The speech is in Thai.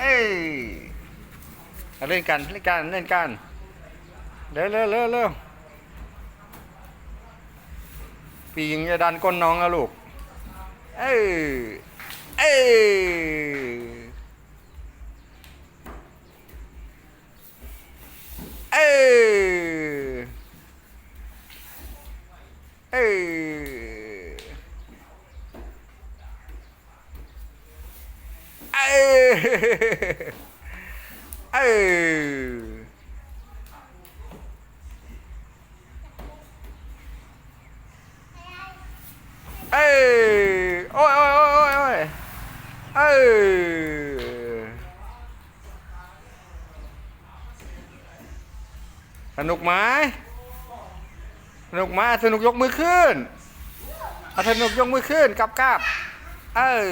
เอ้ยเล่นกันเล่นกันเล่นกันเร็วเร็วเร็วเร็วปีงจะดันก้นน้องแล้วลูก เอ้ยเอ้ยเอ้ยเอ้ย เอ้ยเอ้ยเอ้ยโอ้ยโอ้ยโอ้ยโอ้ยโอ้ยเอ้ยสนุกไหมสนุกไหมสนุกยกมือขึ้นสนุกยกมือขึ้นกลับกลับเออ